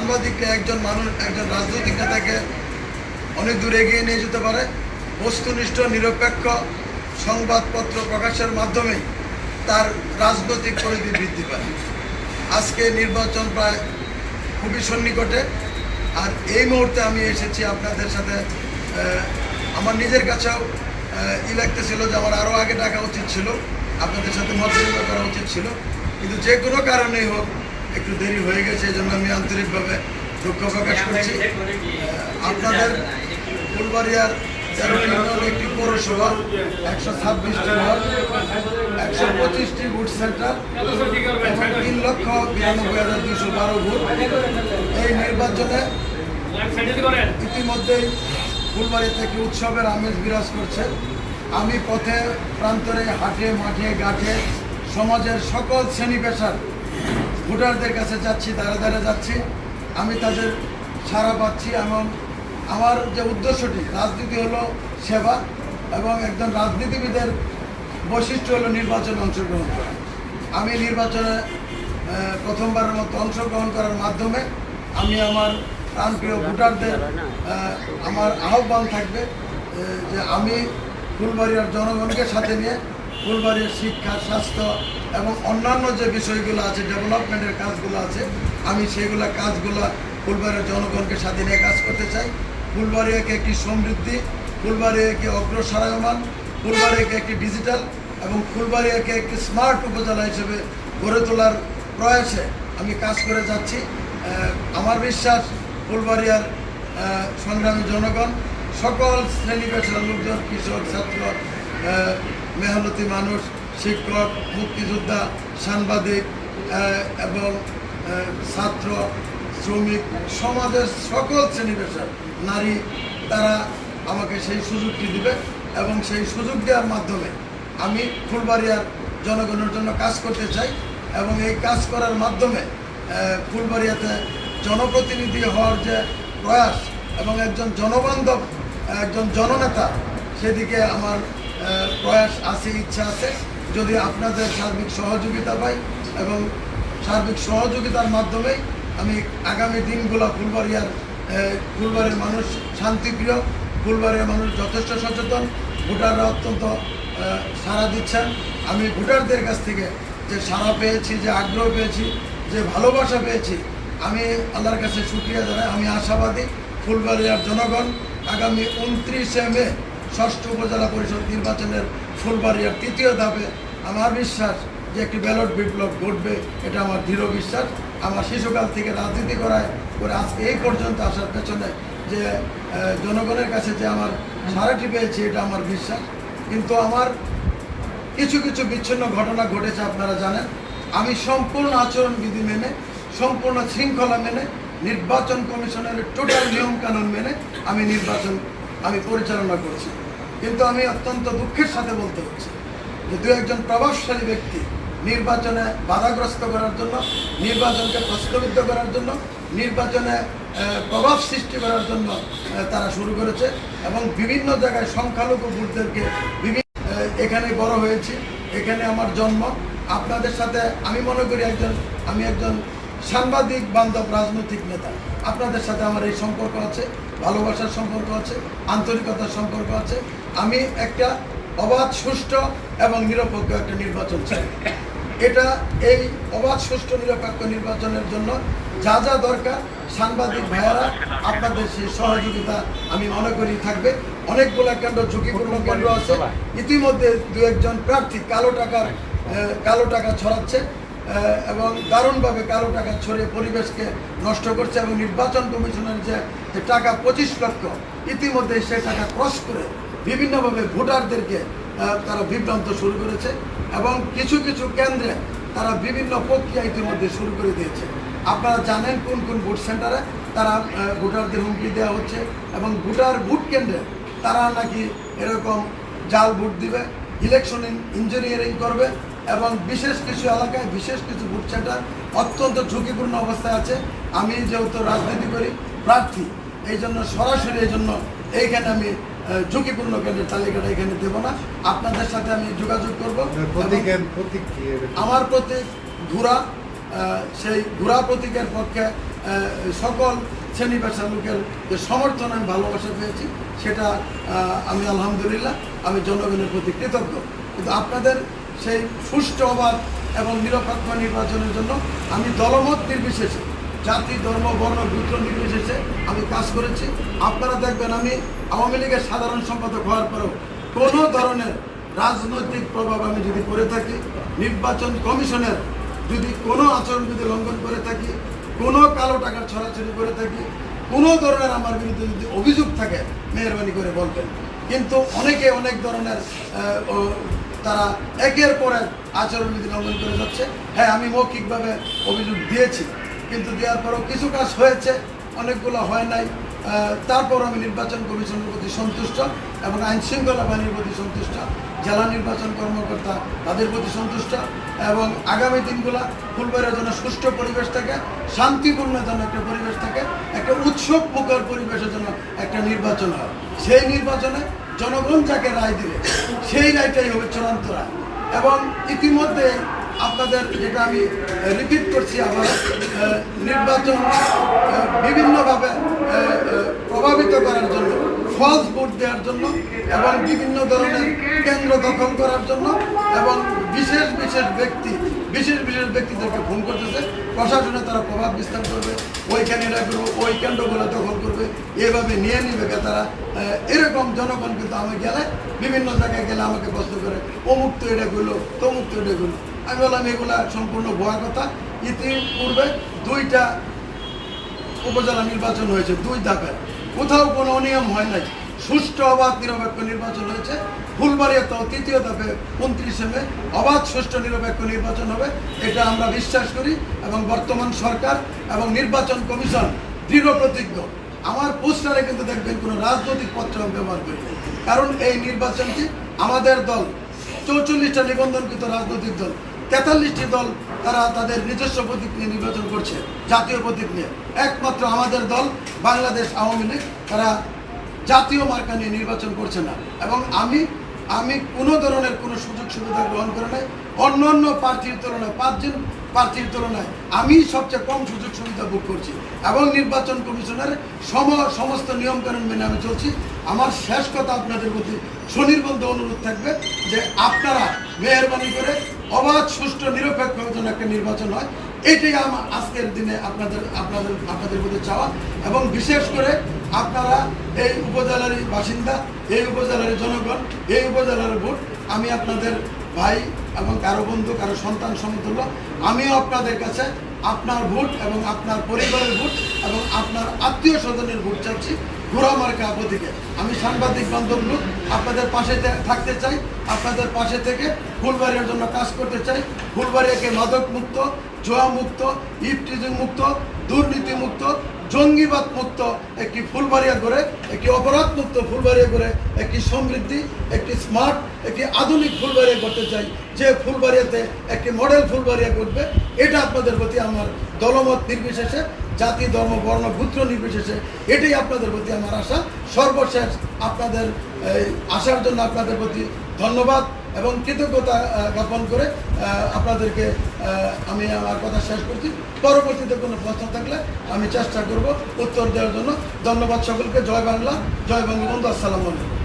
সাংবাদিককে একজন মানুষ, একজন রাজনৈতিক নেতাকে অনেক দূর এগিয়ে নিয়ে যেতে পারে। বস্তুনিষ্ঠ, নিরপেক্ষ সংবাদপত্র প্রকাশের মাধ্যমেই তার রাজনৈতিক পরিধি বৃদ্ধি পায়। আজকে নির্বাচন প্রায় খুবই সন্নিকটে। আর এই মুহূর্তে আমি এসেছি আপনাদের সাথে আমার নিজের কাছেও ই লাগতেছিল যে আমার আরও আগে ডাকা উচিত ছিল। আপনাদের সাথে মত বিনিময় করা উচিত ছিল। কিন্তু যে কোনো কারণেই হোক একটু দেরি হয়ে গেছে এই জন্য আমি আন্তরিকভাবে দুঃখ প্রকাশ করছি। আপনাদের ফুলবাড়িয়ার একটি পৌরসভা একশো ছাব্বিশটি ওয়ার্ড একশো পঁচিশটি বুথ সেন্টার তিন লক্ষ বিরানব্বই হাজার দুইশো বারো ভোট এই নির্বাচনে ইতিমধ্যেই ফুলবাড়ি থেকে উৎসবের আমেজ বিরাজ করছে। আমি পথে প্রান্তরে হাটে মাঠে ঘাটে সমাজের সকল শ্রেণি পেশার ভোটারদের কাছে যাচ্ছি দাঁড়ে দাঁড়ে যাচ্ছি। আমি তাদের সাড়া পাচ্ছি এবং আমার যে উদ্দেশ্যটি, রাজনীতি হলো সেবা এবং একজন রাজনীতিবিদের বৈশিষ্ট্য হলো নির্বাচনে অংশগ্রহণ করা। আমি নির্বাচনে প্রথমবারের মতো অংশগ্রহণ করার মাধ্যমে আমি আমার প্রাণপ্রিয় ভোটারদের আমার আহ্বান থাকবে যে আমি ফুলবাড়িয়ার জনগণকে সাথে নিয়ে ফুলবাড়ির শিক্ষা, স্বাস্থ্য এবং অন্যান্য যে বিষয়গুলো আছে, ডেভেলপমেন্টের কাজগুলো আছে, আমি সেইগুলো কাজগুলো ফুলবাড়ির জনগণকে নিয়ে কাজ করতে চাই। ফুলবাড়িয়াকে একটি সমৃদ্ধি ফুলবাড়িয়াকে অগ্রসরায়মান ফুলবাড়িয়াকে একটি ডিজিটাল এবং ফুলবাড়িয়াকে একটি স্মার্ট উপজেলা হিসেবে গড়ে তোলার প্রয়াসে আমি কাজ করে যাচ্ছি। আমার বিশ্বাস, ফুলবাড়িয়ার সংগ্রামী জনগণ, সকল শ্রেণি পেশার লোকজন, কৃষক, ছাত্র মেহনতি মানুষ, শিক্ষক, মুক্তিযোদ্ধা, সাংবাদিক এবং ছাত্র, শ্রমিক, সমাজের সকল শ্রেণি পেশার নারী তারা আমাকে সেই সুযোগটি দিবে এবং সেই সুযোগ দেওয়ার মাধ্যমে আমি ফুলবাড়িয়ার জনগণের জন্য কাজ করতে চাই এবং এই কাজ করার মাধ্যমে ফুলবাড়িয়াতে জনপ্রতিনিধি হওয়ার যে প্রয়াস এবং একজন জনবান্ধব, একজন জননেতা, সেদিকে আমার প্রয়াস আছে, ইচ্ছা আছে। যদি আপনাদের সার্বিক সহযোগিতা পাই এবং সার্বিক সহযোগিতার মাধ্যমেই আমি আগামী দিনগুলো ফুলবাড়িয়ার ফুলবাড়ির মানুষ শান্তিপ্রিয় ফুলবাড়ির মানুষ যথেষ্ট সচেতন, ভোটাররা অত্যন্ত সাড়া দিচ্ছেন। আমি ভোটারদের কাছ থেকে যে সাড়া পেয়েছি, যে আগ্রহ পেয়েছি, যে ভালোবাসা পেয়েছি, আমি আল্লাহর কাছে শুক্রিয়া জানাই। আমি আশাবাদী ফুলবাড়িয়ার জনগণ আগামী উনত্রিশে মে ষষ্ঠ উপজেলা পরিষদ নির্বাচনের ফুলবাড়িয়ার তৃতীয় ধাপে আমার বিশ্বাস যে একটি ব্যালট বিপ্লব ঘটবে, এটা আমার দৃঢ় বিশ্বাস। আমার শিশুকাল থেকে রাজনীতি করায় করে আজকে এই পর্যন্ত আসার পেছনে যে জনগণের কাছে যে আমার সারাটি পেয়েছি, এটা আমার বিশ্বাস। কিন্তু আমার কিছু কিছু বিচ্ছিন্ন ঘটনা ঘটেছে, আপনারা জানেন। আমি সম্পূর্ণ আচরণবিধি মেনে, সম্পূর্ণ শৃঙ্খলা মেনে, নির্বাচন কমিশনের টোটাল নিয়মকানুন মেনে আমি নির্বাচন আমি পরিচালনা করছি। কিন্তু আমি অত্যন্ত দুঃখের সাথে বলতে হচ্ছে যে দু একজন প্রভাবশালী ব্যক্তি নির্বাচনে বাধাগ্রস্ত করার জন্য, নির্বাচনকে প্রশ্নবিদ্ধ করার জন্য, নির্বাচনে প্রভাব সৃষ্টি করার জন্য তারা শুরু করেছে এবং বিভিন্ন জায়গায় সংখ্যালঘু ভোটদেরকে বিভিন্ন এখানে বড় হয়েছি, এখানে আমার জন্ম। আপনাদের সাথে আমি মনে করি একজন, আমি একজন সাংবাদিক বান্ধব রাজনৈতিক নেতা। আপনাদের সাথে আমার এই সম্পর্ক আছে। ভালোবাসার সম্পর্ক আছে, আন্তরিকতার সম্পর্ক আছে। আমি একটা অবাধ, সুষ্ঠু এবং নিরপেক্ষ একটা নির্বাচন চাই। এটা এই অবাধ, সুষ্ঠু, নিরপেক্ষ নির্বাচনের জন্য যা যা দরকার সাংবাদিক ভাইয়ারা, আপনাদের সেই সহযোগিতা আমি মনে করি থাকবে। অনেকগুলো কেন্দ্র, ঝুঁকিপূর্ণ কেন্দ্র আছে। ইতিমধ্যে দু একজন প্রার্থী কালো টাকার কালো টাকা ছড়াচ্ছে। এবং দারুণভাবে কালো টাকা ছড়িয়ে পরিবেশকে নষ্ট করছে এবং নির্বাচন কমিশনের যে টাকা পঁচিশ লক্ষ, ইতিমধ্যে সে টাকা ক্রস করে বিভিন্নভাবে ভোটারদেরকে তারা বিভ্রান্ত শুরু করেছে এবং কিছু কিছু কেন্দ্রে তারা বিভিন্ন প্রক্রিয়া ইতিমধ্যে শুরু করে দিয়েছে। আপনারা জানেন কোন কোন ভোট সেন্টারে তারা ভোটারদের হুমকি দেওয়া হচ্ছে এবং ভোটার ভোট কেন্দ্রে তারা নাকি এরকম জাল ভোট দিবে ইলেকশন ইঞ্জিনিয়ারিং করবে এবং বিশেষ কিছু এলাকায় বিশেষ কিছু ভোট সেন্টার অত্যন্ত ঝুঁকিপূর্ণ অবস্থায় আছে। আমি যেহেতু রাজনীতি করি প্রার্থী এই জন্য সরাসরি এই জন্য এইখানে আমি ঝুঁকিপূর্ণ কেন্দ্রের তালিকাটা এখানে দেবো না। আপনাদের সাথে আমি যোগাযোগ করব? আমার প্রতীক ঘোড়া আহ, সেই ঘোড়া প্রতীকের পক্ষে সকল শ্রেণি পেশার লোকের যে সমর্থন আমি ভালোবাসা পেয়েছি সেটা আমি আলহামদুলিল্লাহ আমি জনগণের প্রতি কৃতজ্ঞ। কিন্তু আপনাদের সেই সুষ্ঠু অবাধ এবং নিরপেক্ষ নির্বাচনের জন্য আমি দলমত নির্বিশেষে, জাতি, ধর্ম, বর্ণ, গোত্র নির্বিশেষে আমি কাজ করেছি। আপনারা দেখবেন আমি আওয়ামী লীগের সাধারণ সম্পাদক হওয়ার পরেও কোনো ধরনের রাজনৈতিক প্রভাব আমি যদি করে থাকি, নির্বাচন কমিশনের যদি কোনো আচরণবিধি লঙ্ঘন করে থাকি, কোনো কালো টাকার ছড়াছড়ি করে থাকি, কোনো ধরনের আমার বিরুদ্ধে যদি অভিযোগ থাকে, মেহরবানি করে বলবেন কিন্তু অনেকে অনেক ধরনের তারা একের পর এক আচরণবিধি লঙ্ঘন করে যাচ্ছে। হ্যাঁ আমি মৌখিকভাবে অভিযোগ দিয়েছি, কিন্তু দেওয়ার পরও কিছু কাজ হয়েছে, অনেকগুলো হয় নাই। তারপর আমি নির্বাচন কমিশনের প্রতি সন্তুষ্ট এবং আইন শৃঙ্খলা বাহিনীর প্রতি সন্তুষ্ট, জেলা নির্বাচন কর্মকর্তা তাদের প্রতি সন্তুষ্ট এবং আগামী দিনগুলা ফুলবাড়ির জন্য সুষ্ঠু পরিবেশ থাকে, শান্তিপূর্ণ যেন একটা পরিবেশ থাকে, একটা উৎসব মুখর পরিবেশের জন্য একটা নির্বাচন হয়। সেই নির্বাচনে জনগণ যাকে রায় দিলে সেই রায়টাই হবে চূড়ান্ত রায়। এবং ইতিমধ্যে আপনাদের যেটা আমি রিপিট করছি আবার নির্বাচন বিভিন্নভাবে প্রভাবিত করার জন্য ফলস ভোট দেওয়ার জন্য এবং বিভিন্ন ধরনের কেন্দ্র দখল করার জন্য বিশেষ বিশেষ ব্যক্তি, বিশেষ বিশেষ ব্যক্তিদেরকে ফোন করতেছে। প্রশাসনে তারা প্রভাব বিস্তার করবে, ওইখানে এরা করবে, ওই কেন্দ্রগুলো দখল করবে, এভাবে নিয়ে নিবে তারা। এরকম জনগণ কিন্তু আমি গেলে, বিভিন্ন জায়গায় গেলে আমাকে প্রশ্ন করে, অমুক তো এটা করল, তমুক তো এটা করল। আমি বললাম, এগুলা সম্পূর্ণ ভুয়া কথা। ইতিপূর্বে দুইটা উপজেলা নির্বাচন হয়েছে, দুই ধাপের কোথাও কোনো অনিয়ম হয় নাই। সুষ্ঠু অবাধ নিরপেক্ষ নির্বাচন হয়েছে। ফুলবাড়িয়াতেও তৃতীয় ধাপে উনত্রিশে মে অবাধ সুষ্ঠু নিরপেক্ষ নির্বাচন হবে, এটা আমরা বিশ্বাস করি এবং বর্তমান সরকার এবং নির্বাচন কমিশন দৃঢ় প্রতিজ্ঞ। আমার পোস্টারে কিন্তু দেখবেন কোনো রাজনৈতিক পত্র ব্যবহার করি। কারণ এই নির্বাচনটি আমাদের দল, চৌচল্লিশটা নিবন্ধনকৃত রাজনৈতিক দল, তেতাল্লিশটি দল তারা তাদের নিজস্ব প্রতীক নিয়ে নির্বাচন করছে, জাতীয় প্রতীক নিয়ে। একমাত্র আমাদের দল বাংলাদেশ আওয়ামী লীগ, তারা জাতীয় মার্কা নিয়ে নির্বাচন করছে না। এবং আমি আমি কোনো ধরনের কোনো সুযোগ সুবিধা গ্রহণ করে নাই। অন্য অন্য প্রার্থীর তুলনায়, পাঁচজন প্রার্থীর তুলনায় আমি সবচেয়ে কম সুযোগ সুবিধা ভোগ করছি। এবং নির্বাচন কমিশনের সম, সমস্ত নিয়মকানুন মেনে আমি চলছি। আমার শেষ কথা আপনাদের প্রতি সুনির্বন্ধ অনুরোধ থাকবে যে আপনারা মেহরবানি করে অবাধ, সুষ্ঠু, নিরপেক্ষ একটা নির্বাচন হয়। এটাই আমার আজকের দিনে আপনাদের আপনাদের আপনাদের প্রতি চাওয়া। এবং বিশেষ করে আপনারা এই উপজেলার বাসিন্দা, এই উপজেলার জনগণ, এই উপজেলার ভোট আমি আপনাদের ভাই এবং কারও বন্ধু, কারও সন্তান সমতুল্য, আমিও আপনাদের কাছে আপনার ভোট এবং আপনার পরিবারের ভোট এবং আপনার আত্মীয় স্বজনের ভোট চাচ্ছি ঘোরামার্কা প্রতীকে। আমি সাংবাদিক বান্ধব লোক, আপনাদের পাশে থাকতে চাই, আপনাদের পাশে থেকে ফুলবাড়ির জন্য কাজ করতে চাই। ফুলবাড়িয়াকে মাদক মুক্ত, জোয়া মুক্ত, ইফটিজিং মুক্ত, দুর্নীতি মুক্ত, জঙ্গিবাদ মুক্ত একটি ফুলবাড়িয়া করে একটি অপরাধ মুক্ত ফুলবাড়িয়া করে একটি সমৃদ্ধি, একটি স্মার্ট, একটি আধুনিক ফুলবাড়িয়া করতে চাই। যে ফুলবাড়িয়াতে একটি মডেল ফুলবাড়িয়া করবে এটা আপনাদের প্রতি আমার দলমত নির্বিশেষে, জাতি, ধর্ম, বর্ণ গোত্র নির্বিশেষে, এটাই আপনাদের প্রতি আমার আশা। সর্বশেষ আপনাদের আসার জন্য আপনাদের প্রতি ধন্যবাদ এবং কৃতজ্ঞতা জ্ঞাপন করে আপনাদেরকে আমি আমার কথা শেষ করছি। পরবর্তীতে কোনো প্রশ্ন থাকলে আমি চেষ্টা করব উত্তর দেওয়ার জন্য। ধন্যবাদ সকলকে। জয় বাংলা, জয় বঙ্গবন্ধু। আসসালামু আলাইকুম।